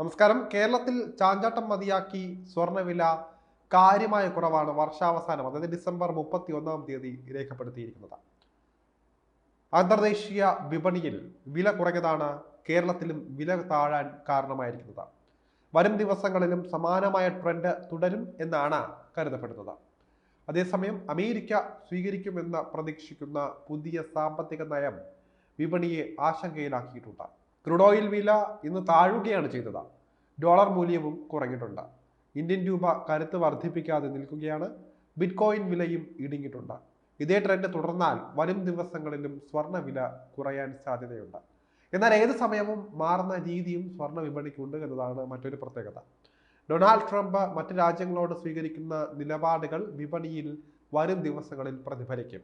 നമസ്കാരം. കേരളത്തിൽ ചാഞ്ചാട്ടം മതിയാക്കി സ്വർണവില കാര്യമായ കുറവാണ് വർഷാവസാനം അതായത് ഡിസംബർ മുപ്പത്തി ഒന്നാം തീയതി രേഖപ്പെടുത്തിയിരിക്കുന്നത്. അന്തർദേശീയ വിപണിയിൽ വില കുറഞ്ഞതാണ് കേരളത്തിലും വില താഴാൻ കാരണമായിരിക്കുന്നത്. വരും ദിവസങ്ങളിലും സമാനമായ ട്രെൻഡ് തുടരും എന്നാണ് കരുതപ്പെടുന്നത്. അതേസമയം അമേരിക്ക സ്വീകരിക്കുമെന്ന് പ്രതീക്ഷിക്കുന്ന പുതിയ സാമ്പത്തിക നയം വിപണിയെ ആശങ്കയിലാക്കിയിട്ടുണ്ട്. ക്രൂഡ് ഓയിൽ വില ഇന്ന് താഴുകയാണ് ചെയ്തത്. ഡോളർ മൂല്യവും കുറഞ്ഞിട്ടുണ്ട്. ഇന്ത്യൻ രൂപ കരുത്ത് വർദ്ധിപ്പിക്കാതെ നിൽക്കുകയാണ്. ബിറ്റ്കോയിൻ വിലയും ഇടിഞ്ഞിട്ടുണ്ട് ഇതേ ട്രെൻഡ് തുടർന്നാൽ വരും ദിവസങ്ങളിലും സ്വർണ വില കുറയാൻ സാധ്യതയുണ്ട്. എന്നാൽ ഏത് സമയവും മാറുന്ന രീതിയും സ്വർണ വിപണിക്കുണ്ട് എന്നതാണ് മറ്റൊരു പ്രത്യേകത. ഡൊണാൾഡ് ട്രംപ് മറ്റ് രാജ്യങ്ങളോട് സ്വീകരിക്കുന്ന നിലപാടുകൾ വിപണിയിൽ വരും ദിവസങ്ങളിൽ പ്രതിഫലിക്കും.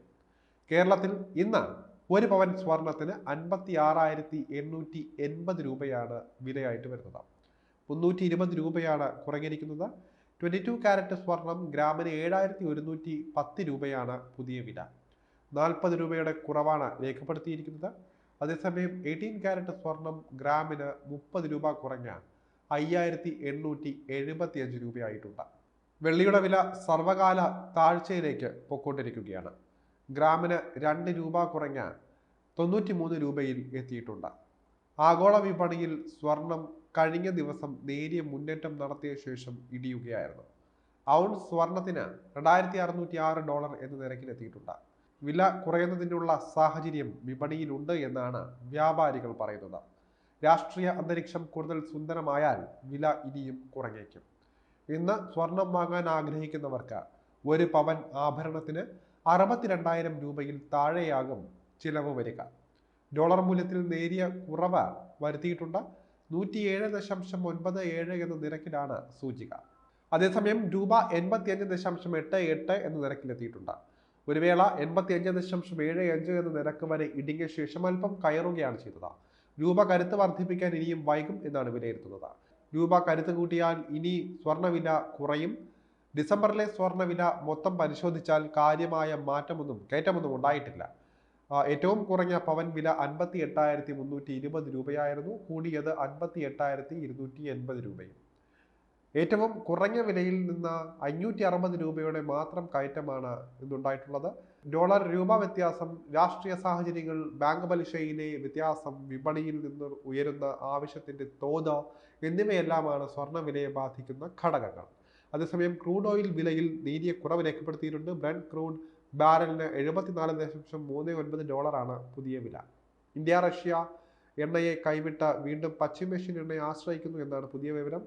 കേരളത്തിൽ ഇന്ന് ഒരു പവൻ സ്വർണത്തിന് അൻപത്തി ആറായിരത്തി എണ്ണൂറ്റി എൺപത് രൂപയാണ് വിലയായിട്ട് വരുന്നത്. മുന്നൂറ്റി ഇരുപത് രൂപയാണ് കുറഞ്ഞിരിക്കുന്നത്. ട്വന്റി ടു ക്യാരറ്റ് സ്വർണം ഗ്രാമിന് ഏഴായിരത്തി ഒരുന്നൂറ്റി പത്ത് രൂപയാണ് പുതിയ വില. നാൽപ്പത് രൂപയുടെ കുറവാണ് രേഖപ്പെടുത്തിയിരിക്കുന്നത്. അതേസമയം എയ്റ്റീൻ ക്യാരറ്റ് സ്വർണം ഗ്രാമിന് മുപ്പത് രൂപ കുറഞ്ഞ അയ്യായിരത്തി എണ്ണൂറ്റി എഴുപത്തി അഞ്ച് രൂപയായിട്ടുണ്ട്. വെള്ളിയുടെ വില സർവകാല താഴ്ചയിലേക്ക് പൊക്കോണ്ടിരിക്കുകയാണ്. ഗ്രാമിന് രണ്ട് രൂപ കുറഞ്ഞ തൊണ്ണൂറ്റി മൂന്ന് രൂപയിൽ എത്തിയിട്ടുണ്ട്. ആഗോള വിപണിയിൽ സ്വർണം കഴിഞ്ഞ ദിവസം നേരിയ മുന്നേറ്റം നടത്തിയ ശേഷം ഇടിയുകയായിരുന്നു. ഔൺസ് സ്വർണത്തിന് രണ്ടായിരത്തി അറുന്നൂറ്റി ആറ് ഡോളർ എന്ന നിരക്കിലെത്തിയിട്ടുണ്ട് വില കുറയുന്നതിനുള്ള സാഹചര്യം വിപണിയിലുണ്ട് എന്നാണ് വ്യാപാരികൾ പറയുന്നത്. രാഷ്ട്രീയ അന്തരീക്ഷം കൂടുതൽ സുന്ദരമായാൽ വില ഇനിയും കുറഞ്ഞേക്കും. ഇന്ന് സ്വർണം വാങ്ങാൻ ആഗ്രഹിക്കുന്നവർക്ക് ഒരു പവൻ ആഭരണത്തിന് അറുപത്തിരണ്ടായിരം രൂപയിൽ താഴെയാകും ചിലവ് വരിക. ഡോളർ മൂല്യത്തിൽ നേരിയ കുറവ് വരുത്തിയിട്ടുണ്ട്. നൂറ്റിയേഴ് ദശാംശം ഒൻപത് ഏഴ് എന്ന നിരക്കിലാണ് സൂചിക. അതേസമയം രൂപ എൺപത്തി അഞ്ച് ദശാംശം എട്ട് എട്ട് എന്ന നിരക്കിലെത്തിയിട്ടുണ്ട്. ഒരു വേള എൺപത്തി അഞ്ച് ദശാംശം ഏഴ് അഞ്ച് എന്ന നിരക്ക് വരെ ഇടിഞ്ഞ ശേഷം അല്പം കയറുകയാണ് ചെയ്തത്. രൂപ കരുത്ത് വർദ്ധിപ്പിക്കാൻ ഇനിയും വൈകും എന്നാണ് വിലയിരുത്തുന്നത്. രൂപ കരുത്ത് കൂട്ടിയാൽ ഇനി സ്വർണവില കുറയും. ഡിസംബറിലെ സ്വർണവില മൊത്തം പരിശോധിച്ചാൽ കാര്യമായ മാറ്റമൊന്നും കയറ്റമൊന്നും ഉണ്ടായിട്ടില്ല. ഏറ്റവും കുറഞ്ഞ പവൻ വില അൻപത്തി എട്ടായിരത്തി മുന്നൂറ്റി ഇരുപത് രൂപയായിരുന്നു. കൂടിയത് അൻപത്തി എട്ടായിരത്തി ഇരുന്നൂറ്റി എൺപത് രൂപയും. ഏറ്റവും കുറഞ്ഞ വിലയിൽ നിന്ന് അഞ്ഞൂറ്റി അറുപത് രൂപയുടെ മാത്രം കയറ്റമാണ് ഇന്നുണ്ടായിട്ടുള്ളത്. ഡോളർ രൂപ വ്യത്യാസം രാഷ്ട്രീയ സാഹചര്യങ്ങൾ ബാങ്ക് പലിശയിലെ വ്യത്യാസം വിപണിയിൽ നിന്ന് ഉയരുന്ന ആവശ്യത്തിന്റെ തോത് എന്നിവയെല്ലാമാണ് സ്വർണ വിലയെ ബാധിക്കുന്ന ഘടകങ്ങൾ. അതേസമയം ക്രൂഡ് ഓയിൽ വിലയിൽ നേരിയ കുറവ് രേഖപ്പെടുത്തിയിട്ടുണ്ട്. ബ്രണ്ട് ക്രൂഡ് ബാരലിന് എഴുപത്തിനാല് ദശാംശം മൂന്ന് ഒൻപത് ഡോളറാണ് പുതിയ വില. ഇന്ത്യ റഷ്യ എണ്ണയെ കൈവിട്ട വീണ്ടും പശ്ചിമേഷ്യൻ എണ്ണയെ ആശ്രയിക്കുന്നു എന്നാണ് പുതിയ വിവരം.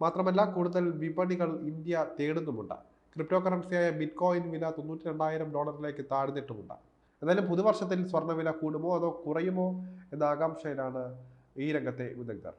മാത്രമല്ല കൂടുതൽ വിപണികൾ ഇന്ത്യ തേടുന്നുമുണ്ട്. ക്രിപ്റ്റോ കറൻസിയായ ബിറ്റ് കോയിൻ വില തൊണ്ണൂറ്റി രണ്ടായിരം ഡോളറിലേക്ക് താഴ്ന്നിട്ടുമുണ്ട്. എന്നാലും പുതുവർഷത്തിൽ സ്വർണവില കൂടുമോ അതോ കുറയുമോ എന്ന ആകാംക്ഷയിലാണ് ഈ രംഗത്തെ വിദഗ്ധർ.